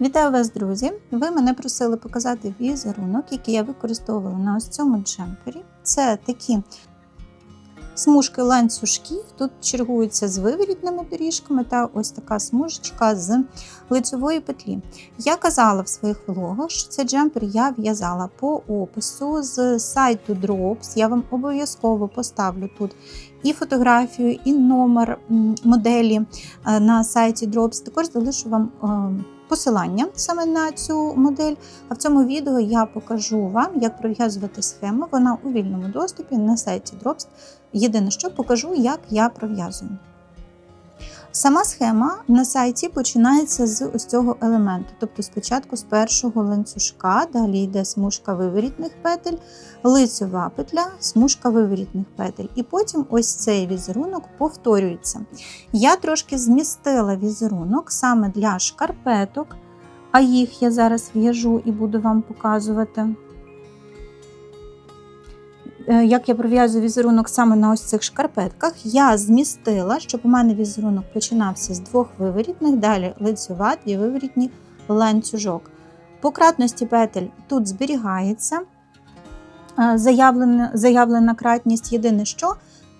Вітаю вас, друзі! Ви мене просили показати візерунок, який я використовувала на ось цьому джемпері. Це такі смужки ланцюжків. Тут чергуються з виворітними доріжками та ось така смужечка з лицевої петлі. Я казала в своїх влогах, що цей джемпер я в'язала по опису з сайту Drops. Я вам обов'язково поставлю тут і фотографію, і номер моделі е, на сайті Drops. Також залишу вам. Посилання саме на цю модель. А в цьому відео я покажу вам, як пров'язувати схему. Вона у вільному доступі на сайті Drops. Єдине, що покажу, як я пров'язую. Сама схема на сайті починається з ось цього елементу. Тобто спочатку з першого ланцюжка, далі йде смужка виворітних петель, лицьова петля, смужка виворітних петель. І потім ось цей візерунок повторюється. Я трошки змістила візерунок саме для шкарпеток, а їх я зараз в'яжу і буду вам показувати. Е, Як я пров'язую візерунок саме на ось цих шкарпетках, я змістила, щоб у мене візерунок починався з двох виворітних, далі лицьова, дві виворітні ланцюжок. По кратності петель тут зберігається е, заявлена, заявлена кратність. Єдине, що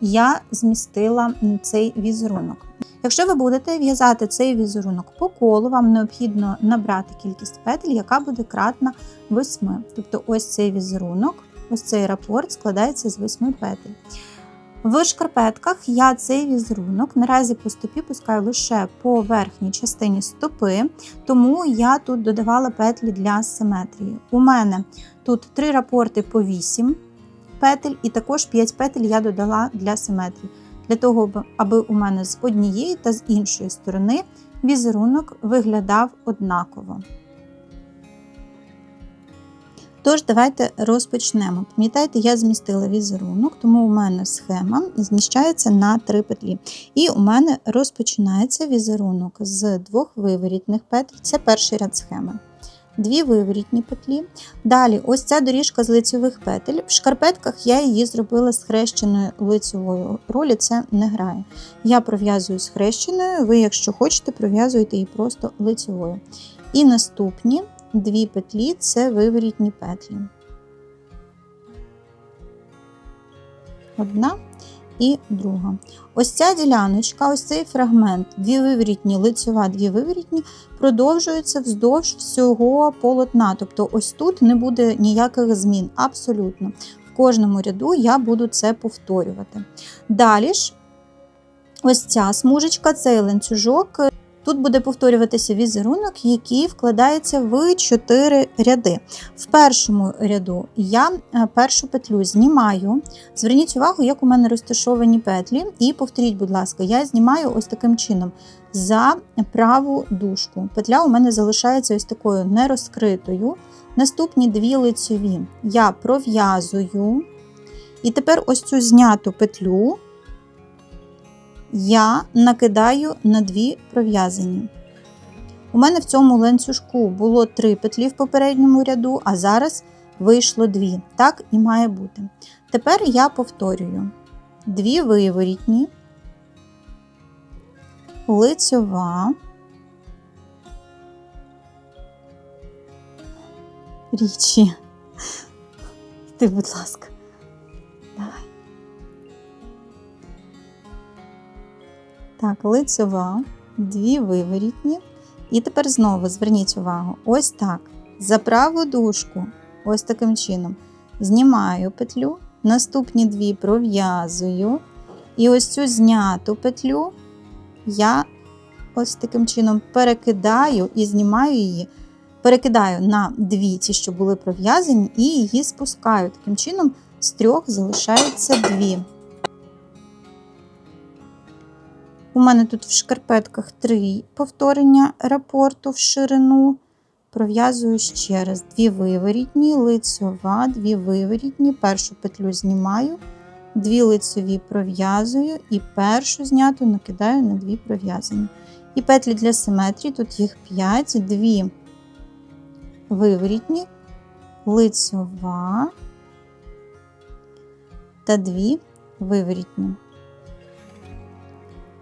я змістила цей візерунок. Якщо ви будете в'язати цей візерунок по колу, вам необхідно набрати кількість петель, яка буде кратна 8. Тобто ось цей візерунок, ось цей рапорт складається з 8 петель. В шкарпетках я цей візерунок наразі по стопі пускаю лише по верхній частині стопи, тому я тут додавала петлі для симетрії. У мене тут 3 рапорти по 8 петель, і також 5 петель я додала для симетрії. Для того, аби у мене з однієї та з іншої сторони візерунок виглядав однаково. Тож, давайте розпочнемо. Пам'ятаєте, я змістила візерунок, тому у мене схема зміщається на 3 петлі. І у мене розпочинається візерунок з двох виворітних петель. Це перший ряд схеми. Дві виворітні петлі. Далі, ось ця доріжка з лицьових петель. В шкарпетках я її зробила з хрещеною лицьовою. Ролі це не грає. Я пров'язую з хрещеною, ви, якщо хочете, пров'язуєте її просто лицьовою. І наступні дві петлі це виворітні петлі. Одна і друга. Ось ця діляночка, ось цей фрагмент, дві виворітні, лицьова, дві виворітні, продовжується вздовж всього полотна. Тобто, ось тут не буде ніяких змін. Абсолютно. В кожному ряду я буду це повторювати. Далі ж, ось ця смужечка, цей ланцюжок. Тут буде повторюватися візерунок, який вкладається в 4 ряди. В першому ряду я е, першу петлю знімаю. Зверніть увагу, як у мене розташовані петлі, і повторіть, будь ласка, я знімаю ось таким чином за праву дужку. Петля у мене залишається ось такою нерозкритою. Наступні дві лицьові я пров'язую. І тепер ось цю зняту петлю я накидаю на дві пров'язані. У мене в цьому ланцюжку було три петлі в попередньому ряду, а зараз вийшло дві. Так і має бути. Тепер я повторюю: дві виворітні, лицьова, річі. Ти, будь ласка, давай. Так, лицьова, дві виворітні. І тепер знову зверніть увагу, ось так. За праву дужку, ось таким чином, знімаю петлю, наступні дві пров'язую. І ось цю зняту петлю я ось таким чином перекидаю і знімаю її, перекидаю на дві ті, що були пров'язані, і її спускаю. Таким чином, з трьох залишається дві. У мене тут в шкарпетках три повторення рапорту в ширину. Пров'язую ще раз дві виворітні, лицьова, дві виворітні, першу петлю знімаю, дві лицьові пров'язую і першу зняту накидаю на дві пров'язані. І петлі для симетрії, тут їх 5, дві виворітні, лицьова та дві виворітні.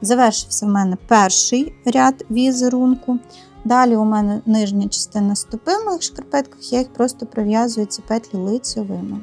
Завершився в мене перший ряд візерунку. Далі у мене нижня частина стопи в шкарпетках, я їх просто пров'язую ці петлі лицьовими.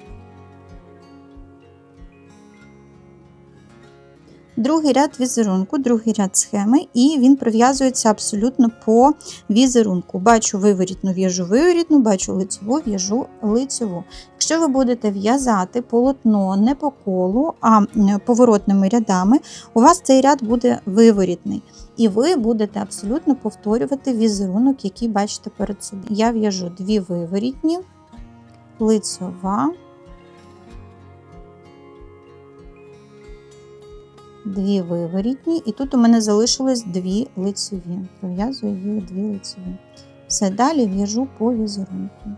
Другий ряд візерунку, другий ряд схеми, і він пров'язується абсолютно по візерунку. Бачу виворітну, в'яжу виворітну, бачу лицьову, в'яжу лицьову. Якщо ви будете в'язати полотно не по колу, а поворотними рядами, у вас цей ряд буде виворітний. І ви будете абсолютно повторювати візерунок, який бачите перед собою. Я в'яжу дві виворітні, лицьова, дві виворітні, і тут у мене залишилось дві лицеві. Пров'язую їх дві лицеві. Все далі в'яжу по візерунку.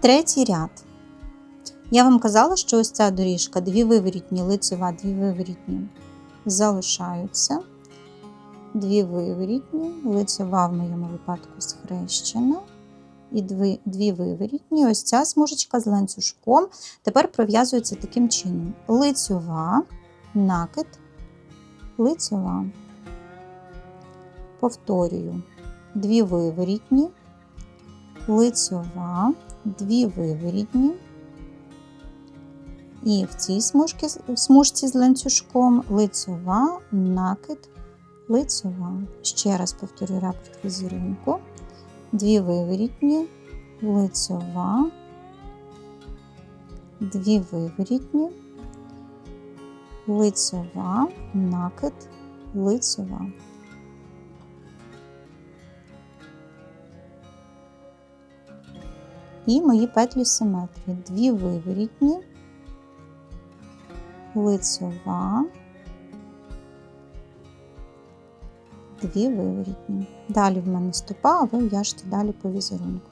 Третій ряд. Я вам казала, що ось ця доріжка, дві виворітні, лицева, дві виворітні залишаються. Дві виворітні, лицева в моєму випадку схрещена. І дві, дві виворітні. Ось ця смужечка з ланцюжком. Тепер пров'язується таким чином: лицьова, накид, лицьова. Повторюю, дві виворітні, лицьова, дві виворітні. І в цій смужці, смужці з ланцюжком лицьова, накид, лицьова. Ще раз повторюю рапорт візерунку. Дві виворітні, лицьова, дві виворітні, лицьова, накид, лицьова. І мої петлі симетрії. Дві виворітні, лицьова, дві виворітні. Далі в мене стопа, а ви в'яжете далі по візерунку.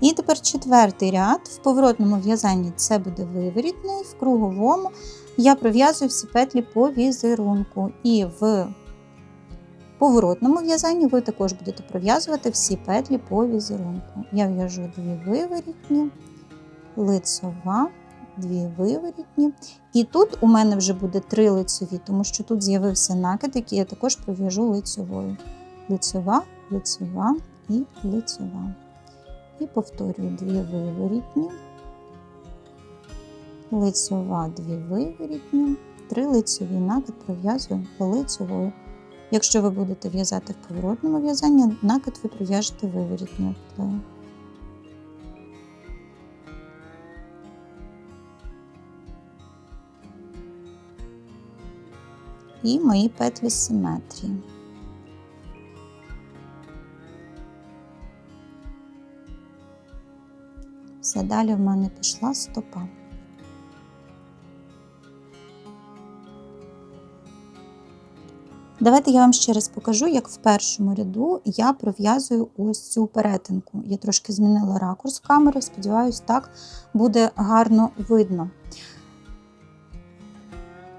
І тепер четвертий ряд. В поворотному в'язанні це буде виворітний, в круговому я пров'язую всі петлі по візерунку. І в поворотному в'язанні ви також будете пров'язувати всі петлі по візерунку. Я в'яжу дві виворітні, лицьова, дві виворітні. І тут у мене вже буде три лицьові, тому що тут з'явився накид, який я також пров'яжу лицьовою. Лицьова, лицьова і лицьова. І повторюю дві виворітні, лицьова, дві виворітні, три лицьові накид пров'язую лицьовою. Якщо ви будете в'язати в поворотному в'язанні, накид ви прив'яжете виворітною петлею. І мої петлі симетрії. Все далі в мене пішла стопа. Давайте я вам ще раз покажу, як в першому ряду я пров'язую ось цю перетинку. Я трошки змінила ракурс камери, сподіваюся, так буде гарно видно.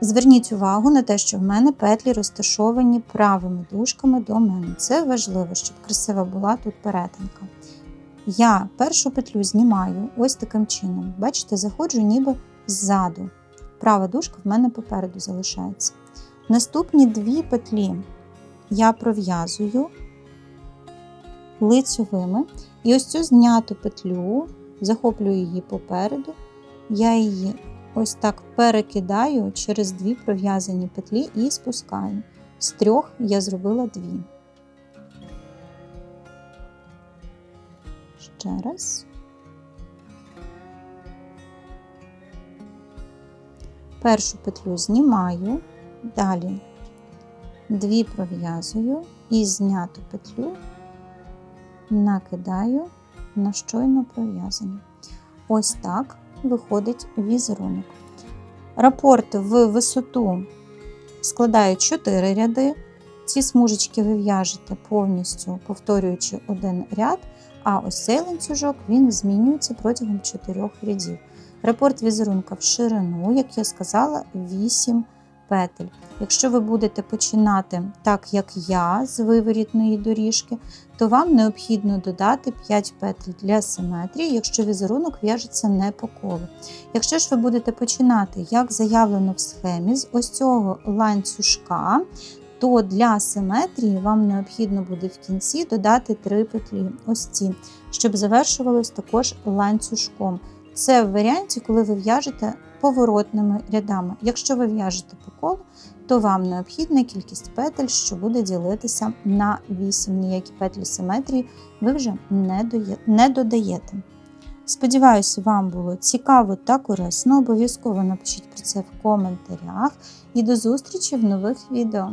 Зверніть увагу на те, що в мене петлі розташовані правими дужками до мене. Це важливо, щоб красива була тут перетинка. Я першу петлю знімаю ось таким чином. Бачите, заходжу ніби ззаду. Права дужка в мене попереду залишається. Наступні дві петлі я пров'язую лицьовими. І ось цю зняту петлю, захоплюю її попереду, я її ось так перекидаю через дві пров'язані петлі і спускаю. З трьох я зробила дві. Ще раз. Першу петлю знімаю, далі дві пров'язую і зняту петлю накидаю на щойно пров'язані. Ось так виходить візерунок. Рапорт в висоту складає 4 ряди. Ці смужечки ви в'яжете повністю повторюючи один ряд, а ось цей ланцюжок він змінюється протягом 4 рядів. Рапорт візерунка в ширину, як я сказала, 8 петель. Якщо ви будете починати так, як я, з виворітної доріжки, то вам необхідно додати 5 петель для симетрії, якщо візерунок в'яжеться не по колу. Якщо ж ви будете починати, як заявлено в схемі, з ось цього ланцюжка, то для симетрії вам необхідно буде в кінці додати 3 петлі, ось ці, щоб завершувалось також ланцюжком. Це в варіанті, коли ви в'яжете поворотними рядами. Якщо ви в'яжете по колу, то вам необхідна кількість петель, що буде ділитися на 8. Ніякі петлі симетрії ви вже не, дає- не додаєте. Сподіваюся, вам було цікаво та корисно. Обов'язково напишіть про це в коментарях і до зустрічі в нових відео.